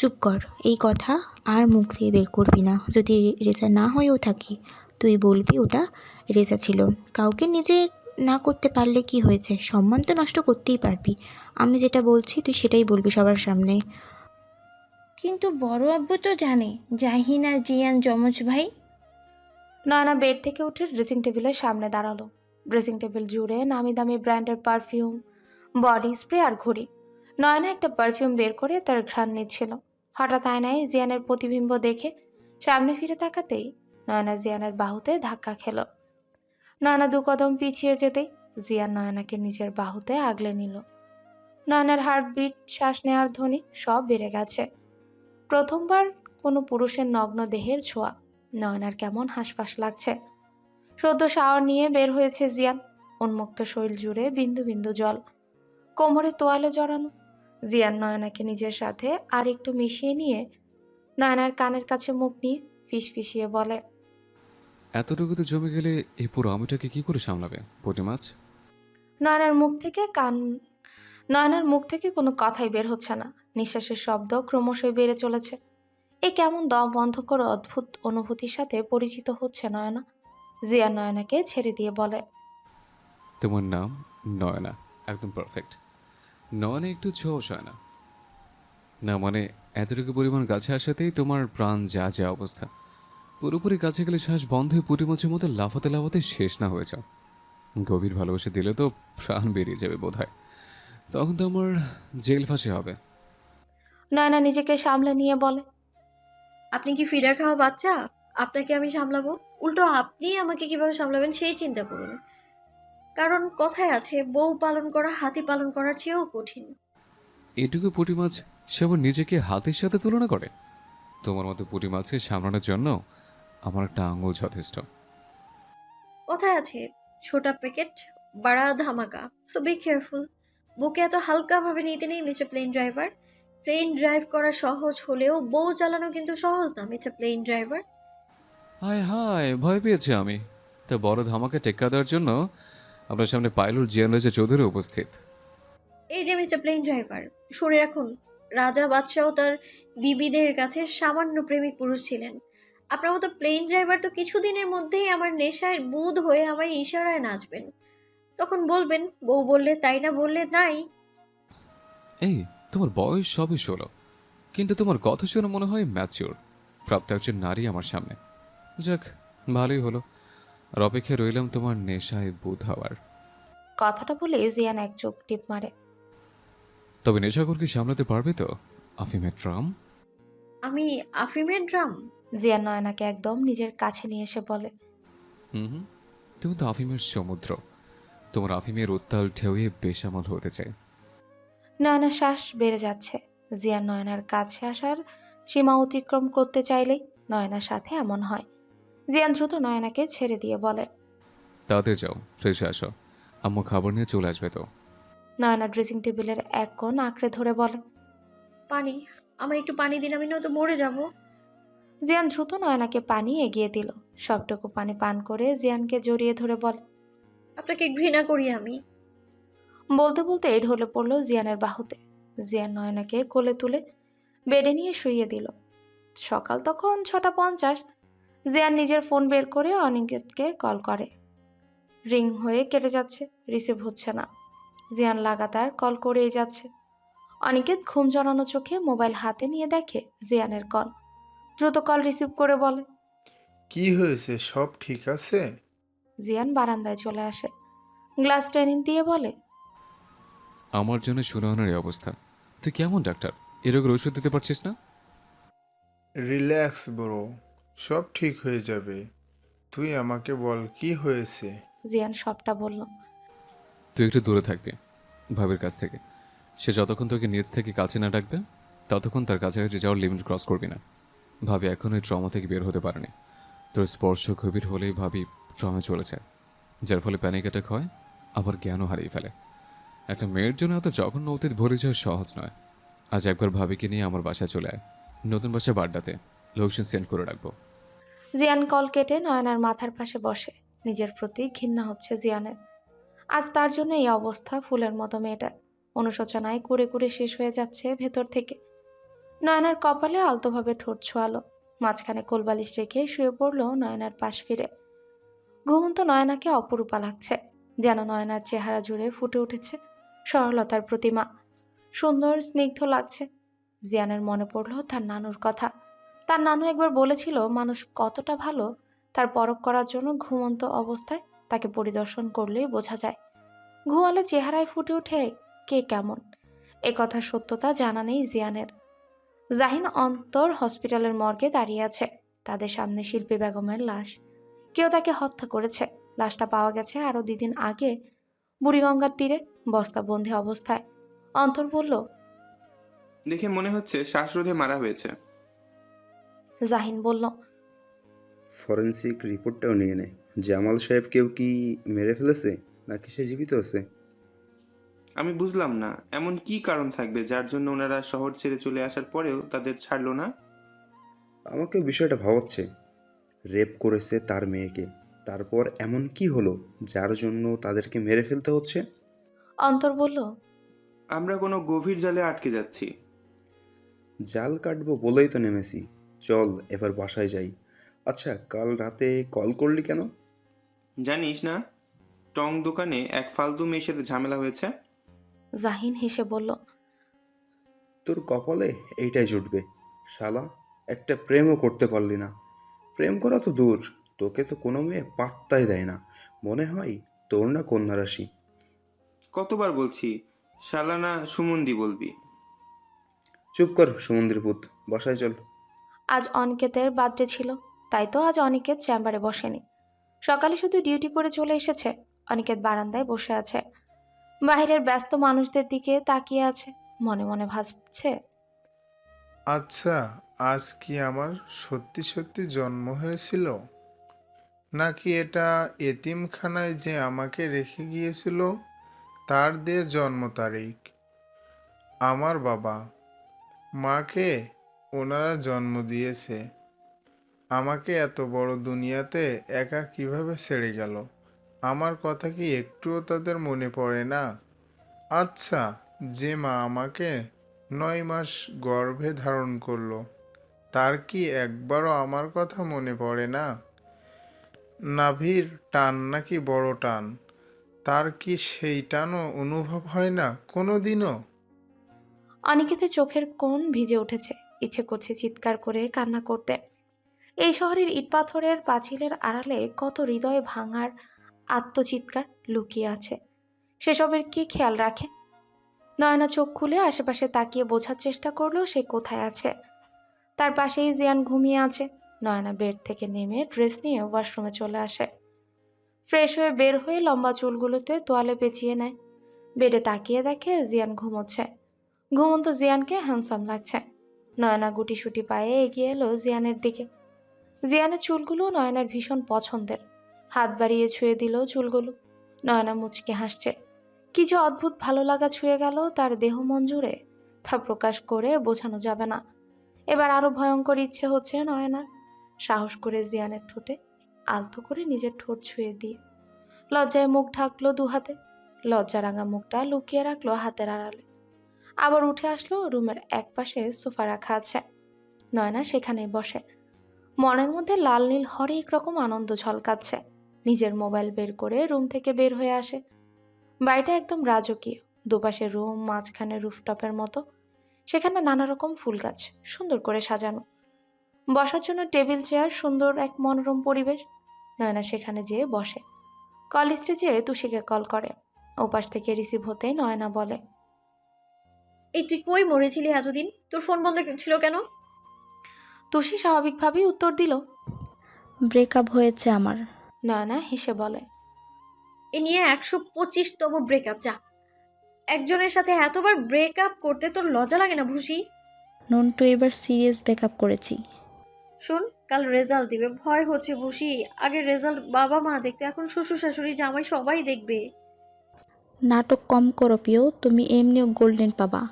চুপ কর এই কথা আর মুখ দিয়ে বের করবি না। যদি রেজা না হয়েও থাকি তুই বলবি ওটা রেজা ছিল। কাউকে নিজে না করতে পারলে কি হয়েছে? সম্মান তো নষ্ট করতেই পারবি। আমি যেটা বলছি তুই সেটাই বলবি সবার সামনে। কিন্তু বড় আব্বু তো জানে জাহিন আর জিয়ান যমজ ভাই। নয়না বেড থেকে উঠে ড্রেসিং টেবিলের সামনে দাঁড়াল। ড্রেসিং টেবিল জুড়ে নামি দামি ব্র্যান্ডের পারফিউম বডি স্প্রে আর ঘড়ি। নয়না একটা পারফিউম বের করে তার ঘ্রাণ নিচ্ছিল। হঠাৎ আয়নায় জিয়ানের প্রতিবিম্ব দেখে সামনে ফিরে তাকাতেই নয়না জিয়ানের বাহুতে ধাক্কা খেল। নয়না দু কদম পিছিয়ে যেতেই জিয়ান নয়নাকে নিজের বাহুতে আগলে নিল। নয়নার হার্টবিট, শ্বাস নেওয়ার ধ্বনি সব বেড়ে গেছে। প্রথমবার কোনো পুরুষের নগ্ন দেহের ছোঁয়া নয়নার কেমন হাঁসফাঁস লাগছে। সদ্য শাওয়ার নিয়ে বের হয়েছে জিয়ান, উন্মুক্ত শৈল জুড়ে বিন্দু বিন্দু জল। কোমরে তোয়ালে জড়ানো জিয়ান নয়নাকে নিজের সাথে আর একটু মিশিয়ে নিয়ে নয়নার কানের কাছে মুখ নিয়ে ফিস ফিসিয়ে বলে এতটুকুতে জমে গেলে এই পুরো আমিটাকে কি করে সামলাবে পটি মাছ? নয়নার মুখ থেকে কান নয়নার মুখ থেকে কোনো কথাই বের হচ্ছে না। নিঃশ্বাসের শব্দ ক্রমশই বেড়ে চলেছে। এ কেমন দম বন্ধ করে অদ্ভুত অনুভূতির সাথে পরিচিত হচ্ছে নয়না। জিয়া নয়নাকে ছেড়ে দিয়ে বলে তোমার নাম নয়না একদম পারফেক্ট নয়না একটু ছোঁস হয় না। না মানে এতটুকু পরিমাণ গাছে আসাতেই তোমার প্রাণ যা যা অবস্থা। পুরোপুরি কাছে গেলে শ্বাস বন্ধ হয়ে পুটি মাছের মতো লাফাতে লাফাতে শেষ না হয়ে যাও। গভীর ভালোবাসা দিলে তো প্রাণ বেরিয়ে যাবে বোধ হয় তখন তো আমার জেল ফাঁসি হবে। নয়না নিজেকে সামলে নিয়ে বলে আপনি কি ফিডার খাওয়া বাচ্চা? আপনাকে আমি সামলাবো? উল্টো আপনি আমাকে কীভাবে সামলাবেন সেই চিন্তা করুন। কারণ কথায় আছে বউ পালন করা হাতি পালন করার চেয়েও কঠিন। এটুকু পুঁটি মাছ সে আবার নিজেকে হাতের সাথে তুলনা করে? তোমার মতো পুঁটি মাছকে সামলানোর জন্য আমার একটা আঙুল যথেষ্ট। কথায় আছে ছোটা প্যাকেট বাড়া ধামাকা সো বি কেয়ারফুল বুকে এত হালকাভাবে নিতে নেই mister plane driver plane drive করা সহজ হলেও বউ চালানো কিন্তু সহজ না মিস্টার প্লেন ড্রাইভার হায় হায় ভয় পেয়েছি আমি। তা বড় ধামাকে টেক্কা দেওয়ার জন্য আপনার সামনে পাইলট জিয়ান চৌধুরী উপস্থিত। এই যে মিস্টার প্লেন ড্রাইভার শুনে রাখুন রাজা বাদশাহ তার বিবিদের কাছে সামান্য প্রেমিক পুরুষ ছিলেন। আপনার মতো প্লেন ড্রাইভার তো কিছুদিনের মধ্যেই আমার নেশায় বুধ হয়ে আমায় ইশারায় নাচবেন। তখন বলবেন বউ বললে তাই না বললে নাই। এই তোমার বয়স সবই ষোলো কিন্তু তোমার কথা শুনে মনে হয় ম্যাচিওর। প্রাপ্ত একজন নারী আমার সামনে। যাক ভালোই হলো। আর অপেক্ষায় রইলাম তোমার নেশায় বুধ হওয়ার। কথাটা বলে জিয়ান এক চোখ টিপ মারে। তবে নেশাকরকে সামলাতে পারবে তো আফিমের ট্রাম আমি আফিমের ড্রাম? জিয়ান নয়নাকে একদম নিজের কাছে নিয়ে এসে বলে। হুম হুম তুমি তো আফিমের সমুদ্র। তোমার আফিমের উত্তাল ঢেউয়ে বেসামাল হতে চাই নয়নার শ্বাস বেড়ে যাচ্ছে। জিয়ান নয়নার কাছে আসার সীমা অতিক্রম করতে চাইলেই নয়নার সাথে এমন হয়। জিয়ান দ্রুত নয়নাকে ছেড়ে দিয়ে বলে তাতে যাও ফ্রেশে আসো। আম্মু খাবার নিয়ে চলে আসবে তো। নয়না ড্রেসিং টেবিলের এক কোণ আঁকড়ে ধরে বলে পানি আমার একটু পানি দিন আমি নয়তো মরে যাব। জিয়ান দ্রুত নয়নাকে পানি এগিয়ে দিল। সবটুকু পানি পান করে জিয়ানকে জড়িয়ে ধরে বলে আপনাকে ঘৃণা করি আমি। বলতে বলতে এই ঢলে পড়ল জিয়ানের বাহুতে। জিয়ান নয়নাকে কোলে তুলে বেডে নিয়ে শুইয়ে দিল। সকাল তখন ছটা পঞ্চাশ জিয়ান নিজের ফোন বের করে অনিকেতকে কল করে। রিং হয়ে কেটে যাচ্ছে রিসিভ হচ্ছে না। জিয়ান লাগাতার কল করেই যাচ্ছে। অনিকেত ঘুম জড়ানো চোখে মোবাইল হাতে নিয়ে দেখে জিয়ানের কল। দ্রুত কল রিসিভ করে বলে কি হয়েছে? সব ঠিক আছে? জিয়ান বারান্দায় চলে আসে। গ্লাস ট্রেনিং দিয়ে বলে আমার জন্য সুনয়নের এই অবস্থা। তুই কেমন ডাক্তার? এ রোগের ওষুধ দিতে পারছিস না? Relax bro. সব ঠিক হয়ে যাবে। তুই আমাকে বল কি হয়েছে? জিয়ান সবটা বলল। তুই একটু দূরে থাকবি ভাবির কাছ থেকে। সে যতক্ষণ তোকে নিজ থেকে কাছে না ডাকবে ততক্ষণ তার কাছাকাছি যাওয়ার লিমিট ক্রস করবি না। ভাবি এখন ওই ট্রমা থেকে বের হতে পারেনি। তোর স্পর্শ গভীর হলেই ভাবি ট্রমা চলেছে যার ফলে প্যানিক অ্যাটাক হয় আবার জ্ঞানও হারিয়ে ফেলে। একটা মেয়ের জন্য এত জঘন্য অতীত ভরে যাওয়া সহজ নয়। আজ একবার ভাবিকে নিয়ে আমার বাসায় চলে আয়। নতুন বাসায় বাড্ডাতে লোকেশন সেন্ড করে রাখব। জিয়ান কল কেটে নয়নার মাথার পাশে বসে। নিজের প্রতি ঘৃণা হচ্ছে জিয়ানের। আজ তার জন্য এই অবস্থা ফুলের মতো মেয়েটা অনুশোচনায় কুড়ে কুড়ে শেষ হয়ে যাচ্ছে ভেতর থেকে। নয়নার কপালে আলতোভাবে ঠোঁট ছোঁয়ালো। মাঝখানে কোলবালিশ রেখে শুয়ে পড়ল নয়নার পাশ ফিরে। ঘুমন্ত নয়নাকে অপরূপা লাগছে, যেন নয়নার চেহারা জুড়ে ফুটে উঠেছে সরলতার প্রতিমা। সুন্দর, স্নিগ্ধ লাগছে। জিয়ানের মনে পড়ল তার নানুর কথা। তার নানু একবার বলেছিল, মানুষ কতটা ভালো, তার পরখ করার জন্য ঘুমন্ত অবস্থায় তাকে পরিদর্শন করলেই বোঝা যায়। ঘুমালে চেহারায় ফুটে ওঠে কে কেমন। এ কথার সত্যতা জানা নেই জিয়ানের। জাহিন অন্তর হসপিটালের মর্গে দাঁড়িয়ে আছে। তাদের সামনে শিল্পী বেগমের লাশ। কেউ তাকে হত্যা করেছে। লাশটা পাওয়া গেছে আরও দুদিন আগে বুড়িগঙ্গার তীরে বস্তাবন্দি অবস্থায়। অন্তর বলল, দেখে মনে হচ্ছে শ্বাসরোধে মারা হয়েছে। জাহিন বলল ফরেন্সিক রিপোর্টটাও নিয়ে নে। জামাল সাহেব কেউ কি মেরে ফেলেছে নাকি সে জীবিত আছে? আমি বুঝলাম না এমন কি কারণ থাকবে যার জন্য ওনারা শহর ছেড়ে চলে আসার পরেও তাদের ছাড়লো না? আমাকে বিষয়টা ভাবাচ্ছে। রেপ করেছে তার মেয়েকে তারপর এমন কি হলো যার জন্য তাদেরকে মেরে ফেলতে হচ্ছে? অন্তর বলল আমরা কোনো গভীর জালে আটকে যাচ্ছি। জাল কাটবো বলেই তো নেমেছি। চল এবার বাসায় যাই। আচ্ছা কাল রাতে কল করলি কেন? জানিস না টং দোকানে এক ফালতু মেয়ের সাথে ঝামেলা হয়েছে? জাহিন হেসে বলল তোর কপালে এইটাই জুটবে। শালা একটা প্রেমও করতে পারলি না। প্রেম করা তো দূর তোকে তো কোনো মেয়ে পাত্তাই দেয় না। মনে হয় তোর না কন্যা রাশি। কতবার বলছি শালানা সুমন্দি বলবি। চুপ কর সুমন্দির পুত বাসায় চল। আজ অনিকেতের বার্থডে ছিল, তাই তো আজ অনিকেত চেম্বারে বসেনি। সকালে শুধু ডিউটি করে চলে এসেছে, অনিকেত বারান্দায় বসে আছে। বাইরের ব্যস্ত মানুষদের দিকে তাকিয়ে আছে, মনে মনে ভাবছে। আচ্ছা আজ কি আমার সত্যি সত্যি জন্ম হয়েছিল? নাকি এটা এতিমখানায় যে আমাকে রেখে গিয়েছিল, তার দিয়ে জন্ম তারিখ? আমার বাবা, মাকে ওনারা জন্ম দিয়েছে। আমাকে এত বড় দুনিয়াতে একা কীভাবে ছেড়ে গেল? আমার কথা কি একটুও তাদের মনে পড়ে না? আচ্ছা যে মা আমাকে নয় মাস গর্ভে ধারণ করল, তার কি একবারও আমার কথা মনে পড়ে না? নাভির টান নাকি বড় টান? তার কি সেই টানও অনুভব হয় না কোনো দিনও অনিকেতের চোখের কোণ ভিজে উঠেছে। ইচ্ছে করছে চিৎকার করে কান্না করতে। এই শহরের ইটপাথরের পাঁচিলের আড়ালে কত হৃদয় ভাঙার আত্মচিৎকার লুকিয়ে আছে। সেসবের কি খেয়াল রাখে? নয়না চোখ খুলে আশেপাশে তাকিয়ে বোঝার চেষ্টা করল সে কোথায় আছে? তার পাশেই জিয়ান ঘুমিয়ে আছে। নয়না বেড থেকে নেমে ড্রেস নিয়ে ওয়াশরুমে চলে আসে। ফ্রেশ হয়ে বের হয়ে লম্বা চুলগুলোতে তোয়ালে পেঁচিয়ে নেয়। বেডে তাকিয়ে দেখে জিয়ান ঘুমোচ্ছে। ঘুমন্ত জিয়ানকে হ্যান্ডসাম লাগছে। নয়না গুটি সুটি পায়ে এগিয়ে এলো জিয়ানের দিকে। জিয়ানের চুলগুলো নয়নার ভীষণ পছন্দের। হাত বাড়িয়ে ছুঁয়ে দিল চুলগুলো। নয়না মুচকে হাসছে। কি যে অদ্ভুত ভালো লাগা ছুঁয়ে গেল তার দেহ জুড়ে তা প্রকাশ করে বোঝানো যাবে না। এবার আরও ভয়ঙ্কর ইচ্ছে হচ্ছে নয়নার। সাহস করে জিয়ানের ঠোঁটে আলতো করে নিজের ঠোঁট ছুঁয়ে দিয়ে। লজ্জায় মুখ ঢাকলো দু হাতে লজ্জা রাঙা মুখটা লুকিয়ে রাখল হাতের আড়ালে। আবার উঠে আসলো রুমের এক পাশে সোফা রাখা আছে। নয়না সেখানেই বসে। মনের মধ্যে লাল নীল হরেক রকম আনন্দ ঝলকাচ্ছে। নিজের মোবাইল বের করে রুম থেকে বের হয়ে আসে। বাড়িটা একদম রাজকীয়, দুপাশে রুম, মাঝখানে রুফটপের মতো। সেখানে নানা রকম ফুল গাছ, সুন্দর করে সাজানো। বসার জন্য টেবিল, চেয়ার, সুন্দর এক মনোরম পরিবেশ। নয়না সেখানে যেয়ে বসে। কলেজে যেয়ে তুষিকে কল করে। ওপাশ থেকে রিসিভ হতেই নয়না বলে এই তুই কই মরেছিলি এতদিন? তোর ফোন বন্ধ ছিল কেন? তুষি স্বাভাবিকভাবেই উত্তর দিল ব্রেকআপ হয়েছে আমার। নয়না হেসে বলে এ নিয়ে একশো পঁচিশতম ব্রেকআপ যা। একজনের সাথে এতবার ব্রেকআপ করতে তোর লজ্জা লাগে না ভুসি নন্টু এবার সিরিয়াস ব্রেকআপ করেছি? শোন কাল রেজাল্ট দিবে। ভয় হচ্ছে ভুসি আগে রেজাল্ট বাবা মা দেখতে এখন শ্বশুর শাশুড়ি জামাই সবাই দেখবে। নাটক কম করো পিও তুমি এমনিও গোল্ডেন পাবা।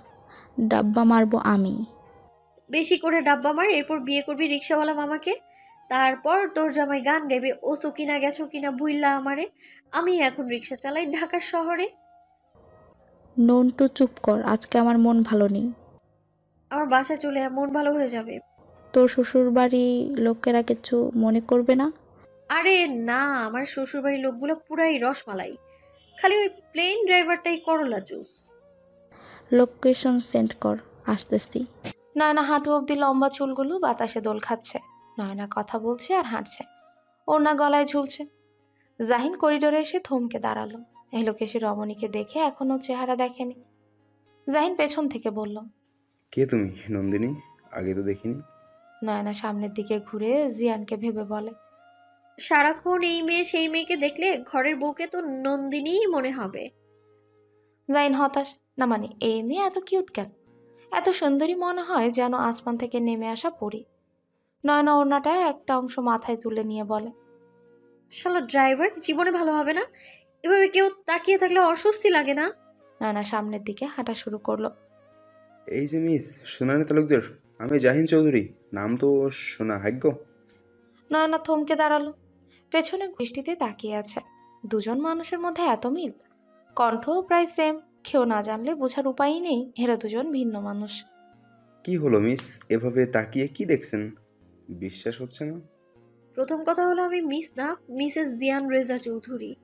ডাব্বা মারবো আমি। বেশি করে ডাব্বা মার এরপর বিয়ে করবি রিক্সাওয়ালা মামাকে। তারপর তোর জামাই গান গাইবে ও কিনা গেছো কিনা ভুইল্লা আমারে। আমি এখন রিক্সা চালাই ঢাকার শহরে। নন্টু চুপ কর আজকে আমার মন ভালো নেই। আমার বাসায় চলে আয়, মন ভালো হয়ে যাবে। তোর শ্বশুর বাড়ি লোকেরা কিছু মনে করবে না? আরে না আমার শ্বশুরবাড়ির লোকগুলো পুরাই রসমালাই। খালি ওই প্লেন ড্রাইভারটাই করলা জুস। লোকেশন সেন্ড কর আসতেছি। নয়না হাঁটু অবধি লম্বা চুলগুলো বাতাসে দোল খাচ্ছে। নয়না কথা বলছে আর হাঁটছে। ওড়না গলায় ঝুলছে। জাহিন করিডোরে এসে থমকে দাঁড়াল। এলোকেশে রমণীকে দেখে এখনও চেহারা দেখেনি। জাহিন পেছন থেকে বলল কে তুমি? নন্দিনী? আগে তো দেখিনি। নয়না সামনের দিকে ঘুরে জিয়ানকে ভেবে বলে সারাক্ষণ এই মেয়ে সেই মেয়েকে দেখলে ঘরের বউকে তো নন্দিনীই মনে হবে। জাহিন হতাশ। না মানে এই মেয়ে এত কিউট কেন? এত সুন্দরী মনে হয় যেন আসমান থেকে নেমে আসা পড়ি নয়না ওড়নাটা একটা অংশ মাথায় তুলে নিয়ে বলে শালা ড্রাইভার জীবনে ভালো হবে না? এভাবে কেউ তাকিয়ে থাকলে অস্বস্তি লাগে না? নয়না সামনের দিকে হাঁটা শুরু করল এই যে মিস সোনানি তালুকদার আমি জাহিন চৌধুরী নাম তো সোনা ভাগ্য? নয়না থমকে দাঁড়াল পেছনে দৃষ্টিতে তাকিয়ে আছে। দুজন মানুষের মধ্যে এত মিল? কণ্ঠও প্রায় সেম কেউ না জানলে বোঝার উপায়ই নেই এরা দুজন ভিন্ন মানুষ। কি হলো মিস? এভাবে তাকিয়ে কি দেখছেন? বিশ্বাস হচ্ছে না? প্রথম কথা হলো আমি মিস না মিসেস জিয়ান রেজা চৌধুরী।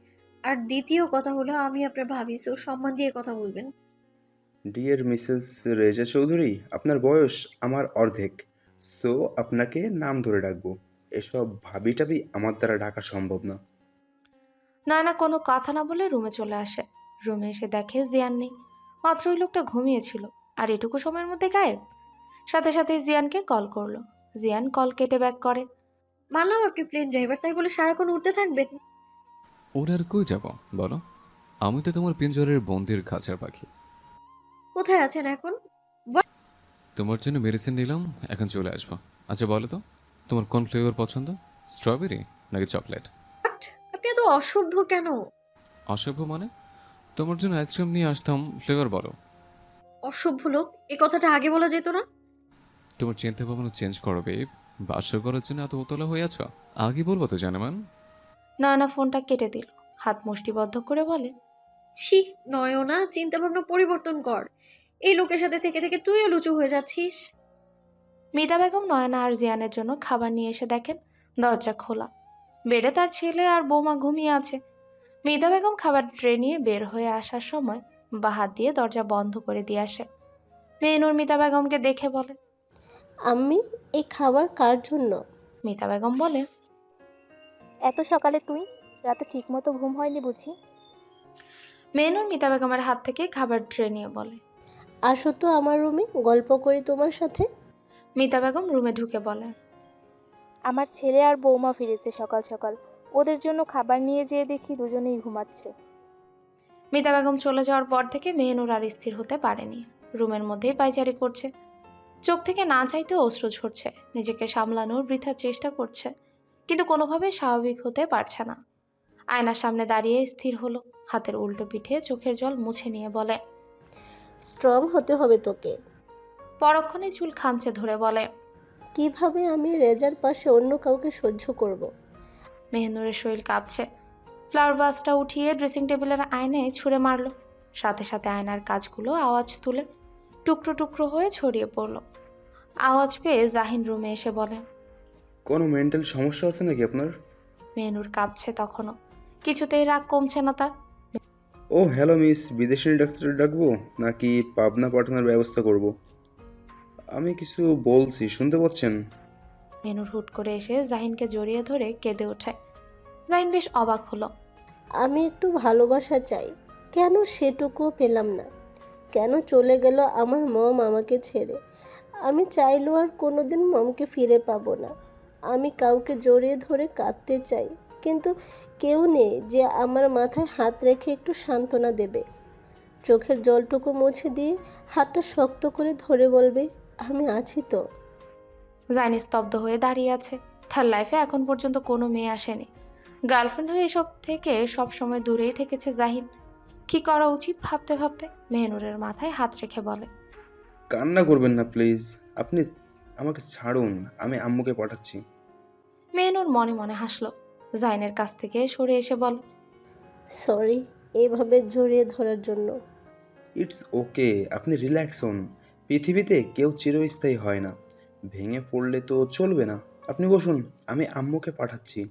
আর দ্বিতীয় কথা হলো আমি আপনার ভাবি সো সম্মান দিয়ে কথা বলবেন। ডিয়ার মিসেস রেজা চৌধুরী আপনার বয়স আমার অর্ধেক সো আপনাকে নাম ধরে ডাকবো। এসব ভাবি টাবি আমার দ্বারা ডাকা সম্ভব না। নয়না কোনো কথা না বলে রুমে চলে আসে। রুমে এসে দেখে জিয়ান নেই। মাত্র ওই লোকটা ঘুমিয়েছিল। আর এটুকু সময়ের মধ্যে গায়েব? সাথে সাথে জিয়ানকে কল করল। জিয়ান কল কেটে ব্যাক করে। মানলাম আপনি প্লেন ড্রাইভার তাই বলে সারাক্ষণ উঠতে থাকবেন। ওর আর কই যাব? বলো। আমি তো তোমার পিঞ্জরের বন্দির খাঁচার পাখি। কোথায় আছেন এখন? তোমার জন্য মেডিসিন নিলাম এখন চলে আসব। আচ্ছা বলো তো। তোমার কোন ফ্লেভার পছন্দ? স্ট্রবেরি নাকি চকলেট আপনি এত অসভ্য কেন? অসভ্য মানে? তোমার জন্য আইসক্রিম নিয়ে আসতাম ফ্লেভার বলো। অসভ্য লোক এই কথাটা আগে বলা যেত না? তোমার চিন্তা ভাবনা চেঞ্জ করো বেব বাসর করার জন্য এত উতলা হয়ে আছো? আগে বলব তো জানেমান। নয়না ফোনটা কেটে দিল। হাত মুষ্টিবদ্ধ করে বলে ছি নয়না চিন্তা ভাবনা পরিবর্তন কর। এই লোকের সাথে থেকে থেকে তুইও লুচু হয়ে যাচ্ছিস। মিতা বেগম নয়না আর জিয়ানের জন্য খাবার নিয়ে এসে দেখেন দরজা খোলা। বেডে তার ছেলে আর বৌমা ঘুমিয়ে আছে। মিতা বেগম খাবার ট্রে নিয়ে বের হয়ে আসার সময় বা হাত দিয়ে দরজা বন্ধ করে দিয়ে আসে। মেনুর মিতা বেগমকে দেখে বলে আম্মি এই খাবার কার জন্য? মিতা বেগম বলে এত সকালে তুই রাতে ঠিকমতো ঘুম হয়নি বুঝি? মেনুর মিতা বেগমের হাত থেকে খাবার ট্রে নিয়ে বলে আসো তো আমার রুমে গল্প করি তোমার সাথে। মিতা বেগম রুমে ঢুকে বলে আমার ছেলে আর বৌমা ফিরেছে সকাল সকাল। ওদের জন্য খাবার নিয়ে যেয়ে দেখি দুজনেই ঘুমাচ্ছে। মিতা বেগম চলে যাওয়ার পর থেকে মেহনুর আর স্থির হতে পারেনি। রুমের মধ্যেই পাইচারি করছে। চোখ থেকে না চাইতেও অশ্রু ঝরছে। নিজেকে সামলানোর বৃথা চেষ্টা করছে। কিন্তু কোনোভাবে স্বাভাবিক হতে পারছে না। আয়নার সামনে দাঁড়িয়ে স্থির হলো। হাতের উল্টো পিঠে চোখের জল মুছে নিয়ে বলে স্ট্রং হতে হবে তোকে। পরক্ষণে চুল খামচে ধরে বলে কীভাবে আমি রেজার পাশে অন্য কাউকে সহ্য করব। মেহনুরের শরীর কাঁপছে। ফ্লাওয়ার ভাসটা উঠিয়ে ড্রেসিং টেবিলের আয়নে ছুঁড়ে মারলো। সাথে সাথে আয়নার কাজগুলো আওয়াজ তুলে টুকরো টুকরো হয়ে ছড়িয়ে পড়ল। আওয়াজ পেয়ে জাহিন রুমে এসে বলে কোনো মেন্টাল সমস্যা আছে নাকি আপনার? মেহনুর কাঁপছে তখনও। কিছুতেই রাগ কমছে না তার। ও হ্যালো মিস বিদেশি ডাক্তার ডাকবো নাকি পাবনা পাঠানোর ব্যবস্থা করব? আমি কিছু বলছি শুনতে পাচ্ছেন? মেনুর হুট করে এসে জাহিনকে জড়িয়ে ধরে কেঁদে ওঠে জাহিন বেশ অবাক হলো। আমি একটু ভালোবাসা চাই কেন সেটুকুও পেলাম না? কেন চলে গেল আমার মম আমাকে ছেড়ে? আমি চাইলেও আর কোনোদিন মমকে ফিরে পাবো না। আমি কাউকে জড়িয়ে ধরে কাঁদতে চাই কিন্তু কেউ নেই যে আমার মাথায় হাত রেখে একটু সান্ত্বনা দেবে। চোখের জলটুকু মুছে দিয়ে হাতটা শক্ত করে ধরে বলবে আমি আছি তো। জাহিন স্তব্ধ হয়ে দাঁড়িয়ে আছে। তার লাইফে এখন পর্যন্ত কোনো মেয়ে আসেনি। গার্লফ্রেন্ড হয়ে এসব থেকে সব সময় দূরেই থেকেছে জাহিন। কি করা উচিত ভাবতে ভাবতে মেহনুরের মাথায় হাত রেখে বলে। কান্না করবেন না প্লিজ আপনি আমাকে ছাড়ুন। আমি আম্মুকে পাঠাচ্ছি। মেহনুর মনে মনে হাসলো। জাইনের কাছ থেকে সরে এসে বলে সরি এভাবে জড়িয়ে ধরার জন্য। ইটস ওকে আপনি রিল্যাক্স হন। পৃথিবীতে কেউ চিরস্থায়ী হয় না। ভেঙে পড়লে তো চলবে না। আপনি বসুন, আমি আম্মুকে পাঠাচ্ছি।